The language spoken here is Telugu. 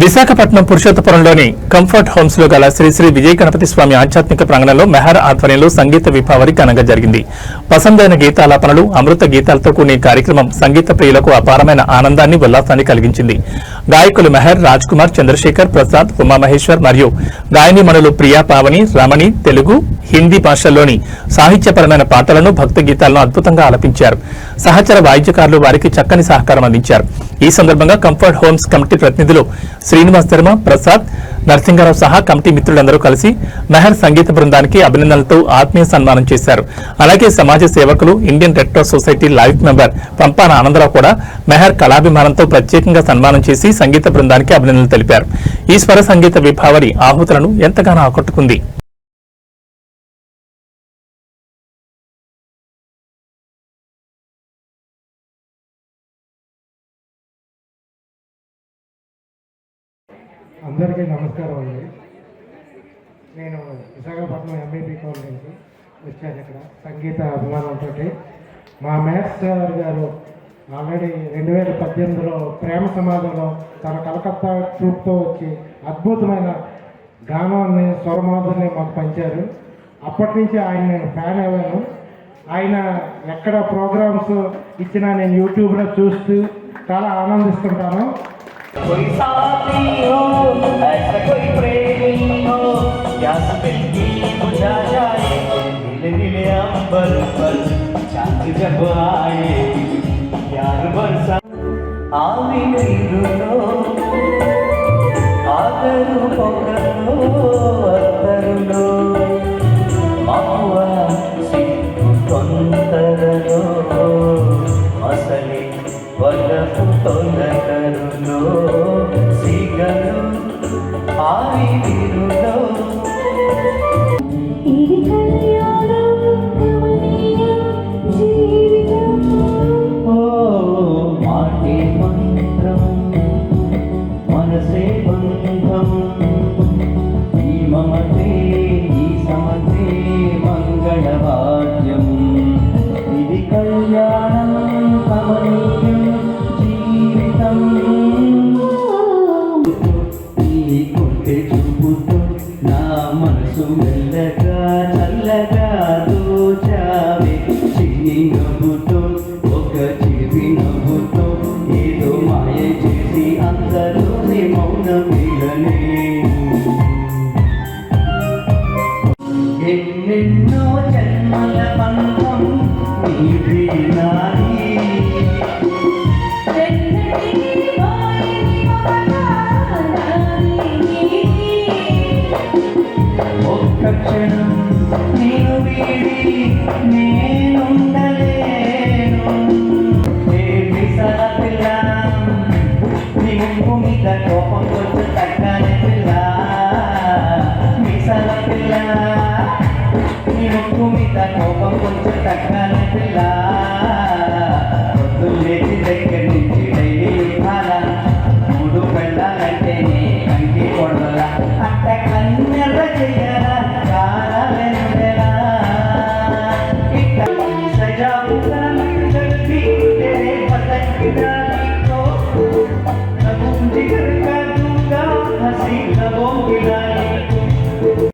విశాఖపట్నం పురుషోత్తపురంలోని కంఫర్ట్ హోమ్స్లో గల శ్రీ శ్రీ విజయ గణపతి స్వామి ఆధ్యాత్మిక ప్రాంగణంలో మెహర్ ఆధ్వర్యంలో సంగీత విభావరి ఘనంగా జరిగింది. పసందైన గీతాలాపనలు అమృత గీతాలతో కూడిన కార్యక్రమం సంగీత ప్రియులకు అపారమైన ఆనందాన్ని ఉల్లాసాన్ని కలిగించింది. గాయకులు మెహర్ రాజ్ కుమార్ చంద్రశేఖర్ ప్రసాద్ ఉమామహేశ్వర్ మరియు గాయనిమణులు ప్రియా పావని రమణి తెలుగు హిందీ భాషల్లోని సాహిత్యపరమైన పాటలను భక్తి గీతాలను అద్భుతంగా ఆలపించారు. సహచర వాయిద్యకారులు వారికి చక్కని సహకారం అందించారు. ఈ సందర్భంగా కంఫర్ట్ హోమ్స్ కమిటీ ప్రతినిధులు శ్రీనివాస్ ధర్మ ప్రసాద్ నరసింహారావు సహా కమిటీ మిత్రులందరూ కలిసి మెహర్ సంగీత బృందానికి అభినందనలతో ఆత్మీయ సన్మానం చేశారు. అలాగే సమాజ సేవకులు Indian Red Cross Society life member Pampana Anandarao కూడా మెహర్ కళాభిమానంతో ప్రత్యేకంగా సన్మానం చేసి సంగీత బృందానికి అభినందనలు తెలిపారు. ఈ స్వర సంగీత విభావరి ఆహుతులను ఎంతగానో ఆకట్టుకుంది. అందరికీ నమస్కారం అండి. నేను విశాఖపట్నం ఎంబీపీ కాలేజ్ నుంచి వచ్చాను ఇక్కడ సంగీత అభిమానంతో మా మ్యాథ్స్ సార్ గారు ఆల్రెడీ రెండు వేల పద్దెనిమిదిలో ప్రేమ సమాజంలో తన కలకత్తా ట్రూప్తో వచ్చి అద్భుతమైన గానాన్ని స్వరమాధుల్ని మాకు పంచారు. అప్పటి నుంచి ఆయన నేను ఫ్యాన్ అయ్యాను. ఆయన ఎక్కడ ప్రోగ్రామ్స్ ఇచ్చినా నేను యూట్యూబ్లో చూస్తూ చాలా ఆనందిస్తుంటాను. कोई साथी हो ऐसा कोई प्रेमी हो प्यास दिल की बुझा जाए नीले नीले अंबर पर चांद जब आए प्यार बरसा ఆవి నీరులో ఆదరు పొగలో అత్తరులో మక్కువ సిగ్గు తొందరలో అసలి వలపు తొలకరులో Sigalu, Avi Vidi. చిన్ని నవ్వుతో ఒక చివి నవ్వుతో ఏదో మాయ చేసి అందరూనే మౌనమిలనే ఎన్నెన్నో జన్మల బంధం నాది. ఒక్క క్షణం నేను వీడి నే కోపం కొంచెం తగ్గాలి పిల్ల. మీసాల పిల్ల. నీ ముక్కు మీద కోపం కొంచెం తగ్గాలి పిల్ల. పొద్దున్నేసి దగ్గర నుంచి డైలీ యుద్ధాల. మూడు పెళ్ళాలంటే నీ కంటి కొడల అట్ట కన్నెర్ర చెయ్యాలా సజావుగా చదివి పదకిరా